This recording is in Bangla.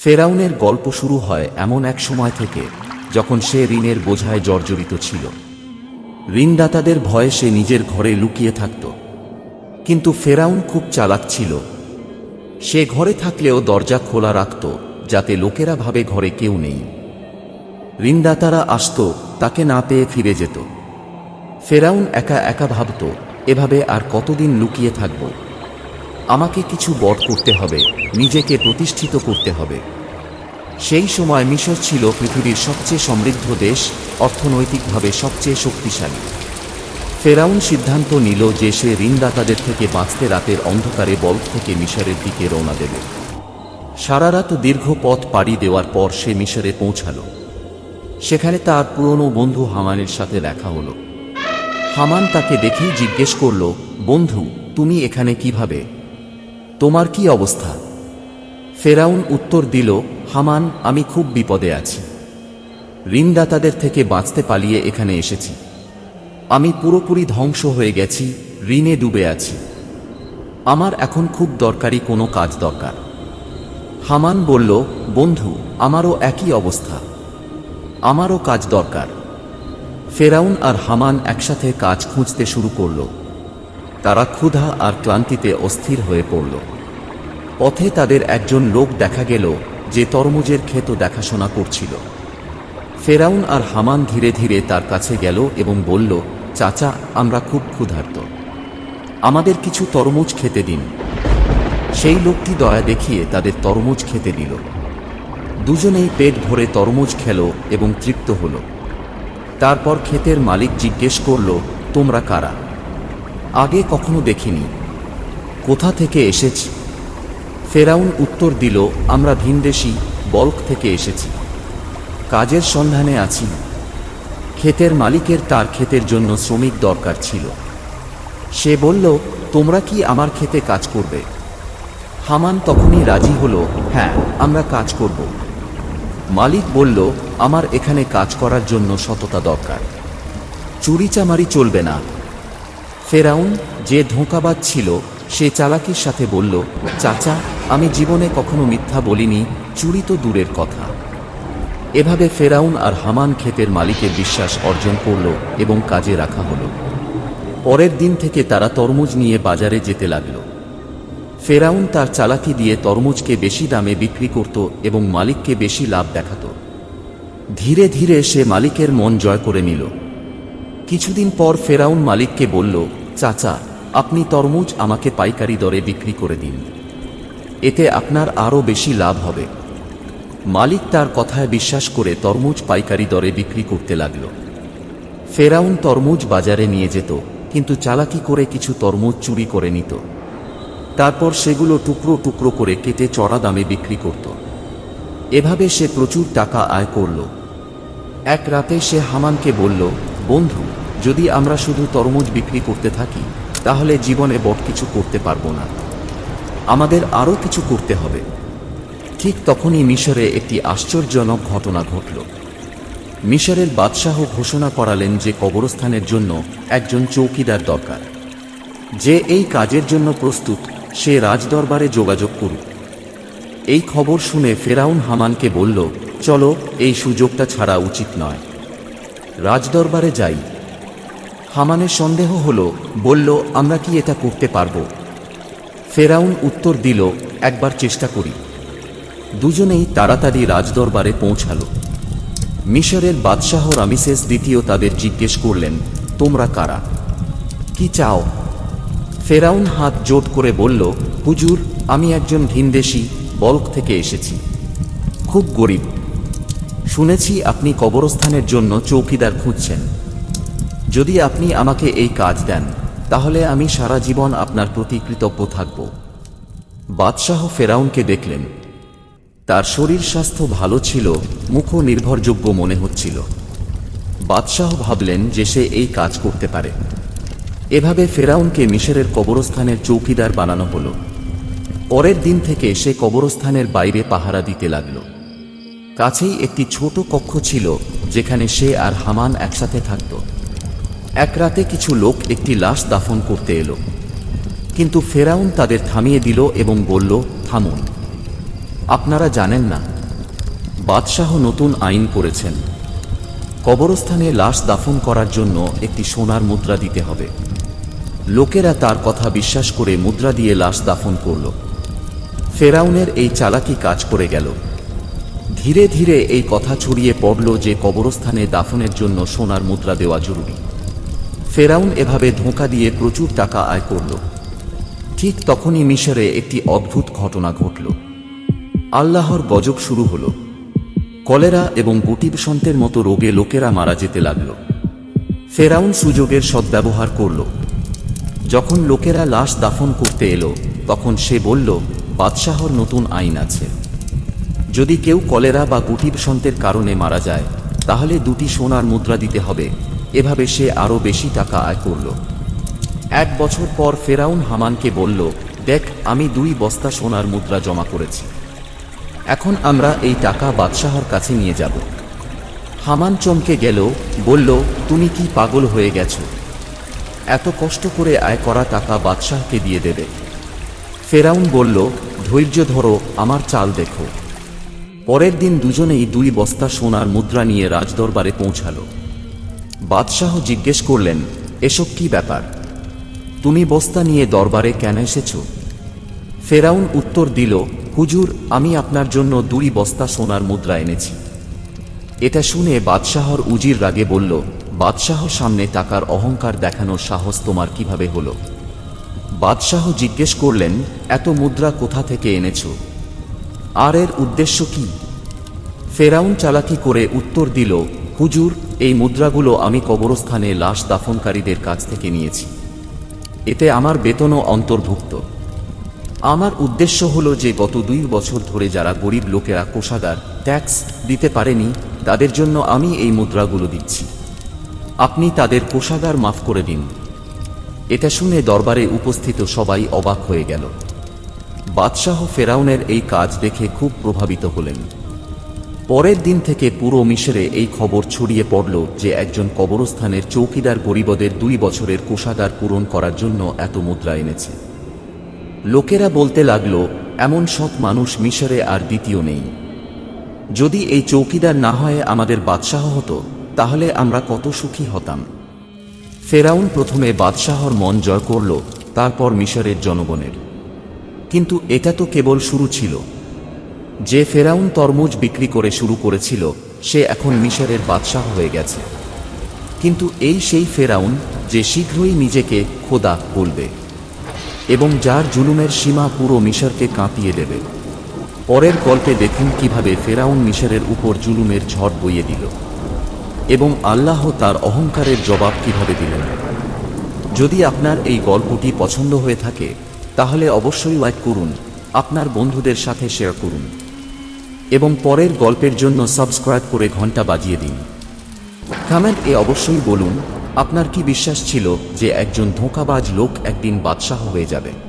ফেরাউনের গল্প শুরু হয় এমন এক সময় থেকে, যখন সে ঋণের বোঝায় জর্জরিত ছিল। ঋণদাতাদের ভয়ে সে নিজের ঘরে লুকিয়ে থাকত। কিন্তু ফেরাউন খুব চালাক ছিল। সে ঘরে থাকলেও দরজা খোলা রাখত, যাতে লোকেরা ভাবে ঘরে কেউ নেই। ঋণদাতারা আসত, তাকে না পেয়ে ফিরে যেত। ফেরাউন একা একা ভাবত, এভাবে আর কতদিন লুকিয়ে থাকব? আমাকে কিছু বট করতে হবে, নিজেকে প্রতিষ্ঠিত করতে হবে। সেই সময় মিশর ছিল পৃথিবীর সবচেয়ে সমৃদ্ধ দেশ, অর্থনৈতিকভাবে সবচেয়ে শক্তিশালী। ফেরাউন সিদ্ধান্ত নিল যে সে ঋণদাতাদের থেকে বাঁচতে রাতের অন্ধকারে বল্ক থেকে মিশরের দিকে রওনা দেবে। সারা রাত দীর্ঘ পথ পাড়ি দেওয়ার পর সে মিশরে পৌঁছালো। সেখানে তার পুরনো বন্ধু হামানের সাথে দেখা হলো। হামান তাকে দেখেই জিজ্ঞেস করল, বন্ধু, তুমি এখানে কীভাবে? তোমার কি অবস্থা? ফেরাউন উত্তর দিল, হামান, আমি খুব বিপদে আছি। ঋণদাতাদের থেকে বাঁচতে পালিয়ে এখানে এসেছি। আমি পুরোপুরি ধ্বংস হয়ে গেছি, ঋণে ডুবে আছি। আমার এখন খুব দরকারি কোনো কাজ দরকার। হামান বলল, বন্ধু, আমারও একই অবস্থা। আমারও কাজ দরকার। ফেরাউন আর হামান একসাথে কাজ খুঁজতে শুরু করল। তারা ক্ষুধা আর ক্লান্তিতে অস্থির হয়ে পড়ল। পথে তাদের একজন লোক দেখা গেল যে তরমুজের ক্ষেত দেখাশোনা করছিল। ফেরাউন আর হামান ধীরে ধীরে তার কাছে গেল এবং বলল, চাচা, আমরা খুব ক্ষুধার্ত। আমাদের কিছু তরমুজ খেতে দিন। সেই লোকটি দয়া দেখিয়ে তাদের তরমুজ খেতে দিল। দুজনেই পেট ভরে তরমুজ খেল এবং তৃপ্ত হল। তারপর ক্ষেতের মালিক জিজ্ঞেস করল, তোমরা কারা? আগে কখনো দেখিনি। কোথা থেকে এসেছি? ফেরাউন উত্তর দিল, আমরা ভিনদেশি, বল্ক থেকে এসেছি। কাজের সন্ধানে আছি। ক্ষেতের মালিকের তার ক্ষেতের জন্য শ্রমিক দরকার ছিল। সে বলল, তোমরা কি আমার ক্ষেতে কাজ করবে? হামান তখনই রাজি হলো হ্যাঁ আমরা কাজ করব। মালিক বলল, আমার এখানে কাজ করার জন্য সততা দরকার। চুরিচামারি চলবে না। ফেরাউন যে ধোঁকাবাজ ছিল, সে চালাকির সাথে বলল, চাচা, আমি জীবনে কখনো মিথ্যা বলিনি, চুরি তো দূরের কথা। এভাবে ফেরাউন আর হামান ক্ষেতের মালিকের বিশ্বাস অর্জন করল এবং কাজে রাখা হলো। পরের দিন থেকে তারা তরমুজ নিয়ে বাজারে যেতে লাগল। ফেরাউন তার চালাকি দিয়ে তরমুজকে বেশি দামে বিক্রি করত এবং মালিককে বেশি লাভ দেখাত। ধীরে ধীরে সে মালিকের মন জয় করে নিল। কিছুদিন পর ফেরাউন মালিককে বলল চাচা, আপনি তরমুজ আমাকে পাইকারি দরে বিক্রি করে দিন। এতে আপনার আরও বেশি লাভ হবে। মালিক তার কথায় বিশ্বাস করে তরমুজ পাইকারি দরে বিক্রি করতে লাগল। ফেরাউন তরমুজ বাজারে নিয়ে যেত, কিন্তু চালাকি করে কিছু তরমুজ চুরি করে নিত। তারপর সেগুলো টুকরো টুকরো করে কেটে চড়া দামে বিক্রি করত। এভাবে সে প্রচুর টাকা আয় করল। এক রাতে সে হামানকে বলল, বন্ধু যদি আমরা শুধু তরমুজ বিক্রি করতে থাকি, তাহলে জীবনে বট কিছু করতে পারব না। আমাদের আরও কিছু করতে হবে। ঠিক তখনই মিশরে একটি আশ্চর্যজনক ঘটনা ঘটল। মিশরের বাদশাহ ঘোষণা করালেন যে কবরস্থানের জন্য একজন চৌকিদার দরকার। যে এই কাজের জন্য প্রস্তুত, সে রাজদরবারে যোগাযোগ করুক। এই খবর শুনে ফেরাউন হামানকে বলল, চলো, এই সুযোগটা ছাড়া উচিত নয়। রাজদরবারে যাই। হামানের সন্দেহ হলো, বলল, আমরা কি এটা করতে পারব? ফেরাউন উত্তর দিল, একবার চেষ্টা করি। দুজনেই তাড়াতাড়ি রাজদরবারে পৌঁছালো। মিশরের বাদশাহ রামিসেস দ্বিতীয় তাদের জিজ্ঞেস করলেন, তোমরা কারা? কি চাও? ফেরাউন হাত জোট করে বলল, হুজুর, আমি একজন ভিনদেশি, বল্ক থেকে এসেছি। খুব গরিব। শুনেছি আপনি কবরস্থানের জন্য চৌকিদার খুঁজছেন। যদি আপনি আমাকে এই কাজ দেন, তাহলে আমি সারা জীবন আপনার প্রতি কৃতজ্ঞ থাকব। বাদশাহ ফেরাউনকে দেখলেন। তার শরীর স্বাস্থ্য ভালো ছিল মুখ নির্ভরযোগ্য মনে হচ্ছিল। বাদশাহ ভাবলেন যে সে এই কাজ করতে পারে। এভাবে ফেরাউনকে মিশরের কবরস্থানের চৌকিদার বানানো হলো। পরের দিন থেকে সে কবরস্থানের বাইরে পাহারা দিতে লাগল। কাছেই একটি ছোট কক্ষ ছিল, যেখানে সে আর হামান একসাথে থাকত। এক রাতে কিছু লোক একটি লাশ দাফন করতে এলো। কিন্তু ফেরাউন তাদের থামিয়ে দিল এবং বলল, থামুন। আপনারা জানেন না, বাদশাহ নতুন আইন করেছেন। কবরস্থানে লাশ দাফন করার জন্য একটি সোনার মুদ্রা দিতে হবে। লোকেরা তার কথা বিশ্বাস করে মুদ্রা দিয়ে লাশ দাফন করল। ফেরাউনের এই চালাকি কাজ করে গেল। ধীরে ধীরে এই কথা ছড়িয়ে পড়ল যে কবরস্থানে দাফনের জন্য সোনার মুদ্রা দেওয়া জরুরি। ফেরাউন এভাবে ধোঁকা দিয়ে প্রচুর টাকা আয় করল। ঠিক তখনই মিশরে একটি অদ্ভুত ঘটনা ঘটল। আল্লাহর গজব শুরু হল। কলেরা এবং বসন্তের মতো রোগে লোকেরা মারা যেতে লাগল। ফেরাউন সুযোগের সদ্ব্যবহার করল। যখন লোকেরা লাশ দাফন করতে এলো, তখন সে বলল, বাদশাহর নতুন আইন আছে। যদি কেউ কলেরা বা বসন্তের কারণে মারা যায়, তাহলে দুটি সোনার মুদ্রা দিতে হবে। এভাবে সে আরও বেশি টাকা আয় করল। এক বছর পর ফেরাউন হামানকে বলল, দেখ, আমি দুই বস্তা সোনার মুদ্রা জমা করেছি। এখন আমরা এই টাকা বাদশাহর কাছে নিয়ে যাব। হামান চমকে গেল, বলল, তুমি কি পাগল হয়ে গেছো? এত কষ্ট করে আয় করা টাকা বাদশাহকে দিয়ে দেবে। ফেরাউন বলল, ধৈর্য ধরো, আমার চাল দেখো। পরের দিন দুজনেই দুই বস্তা সোনার মুদ্রা নিয়ে রাজদরবারে পৌঁছালো। বাদশাহ জিজ্ঞেস করলেন, এসব কি ব্যাপার? তুমি বস্তা নিয়ে দরবারে কেন এসেছ? ফেরাউন উত্তর দিল, হুজুর, আমি আপনার জন্য দুই বস্তা সোনার মুদ্রা এনেছি। এটা শুনে বাদশাহর উজির রাগে বলল, বাদশাহ সামনে টাকার অহংকার দেখানোর সাহস তোমার কীভাবে হলো? বাদশাহ জিজ্ঞেস করলেন, এত মুদ্রা কোথা থেকে এনেছ? আর এর উদ্দেশ্য কি? ফেরাউন চালাকি করে উত্তর দিল, হুজুর এই মুদ্রাগুলো আমি কবরস্থানে লাশ দাফনকারীদের কাছ থেকে নিয়েছি। এতে আমার বেতনও অন্তর্ভুক্ত। আমার উদ্দেশ্য হলো যে গত দুই বছর ধরে যারা গরিব লোকেরা কোষাগার, ট্যাক্স দিতে পারেনি, তাদের জন্য আমি এই মুদ্রাগুলো দিচ্ছি। আপনি তাদের কোষাগার মাফ করে দিন। এটা শুনে দরবারে উপস্থিত সবাই অবাক হয়ে গেল। বাদশাহ ফেরাউনের এই কাজ দেখে খুব প্রভাবিত হলেন। পরের দিন থেকে পুরো মিশরে এই খবর ছড়িয়ে পড়ল যে একজন কবরস্থানের চৌকিদার গরিবদের দুই বছরের কোষাগার পূরণ করার জন্য এত মুদ্রা এনেছে। লোকেরা বলতে লাগল, এমন সৎ মানুষ মিশরে আর দ্বিতীয় নেই। যদি এই চৌকিদার না হয় আমাদের বাদশাহ হতো, তাহলে আমরা কত সুখী হতাম। ফেরাউন প্রথমে বাদশাহর মন জয় করল, তারপর মিশরের জনগণের। কিন্তু এটা তো কেবল শুরু ছিল। যে ফেরাউন তরমুজ বিক্রি করে শুরু করেছিল, সে এখন মিশরের বাদশাহ হয়ে গেছে। কিন্তু এই সেই ফেরাউন যে শীঘ্রই নিজেকে খোদা বলবে এবং যার জুলুমের সীমা পুরো মিশরকে কাঁপিয়ে দেবে। পরের গল্পে দেখুন কীভাবে ফেরাউন মিশরের উপর জুলুমের ঝড় বইয়ে দিল এবং আল্লাহ তার অহংকারের জবাব কীভাবে দিলেন। যদি আপনার এই গল্পটি পছন্দ হয়ে থাকে, তাহলে অবশ্যই লাইক করুন, আপনার বন্ধুদের সাথে শেয়ার করুন। এবং পরের গল্পের জন্য সাবস্ক্রাইব করে ঘণ্টা বাজিয়ে দিন। কমেন্ট এ অবশ্যই বলুন, আপনার কি বিশ্বাস ছিল যে একজন ধোঁকাবাজ লোক একদিন বাদশাহ হয়ে যাবে?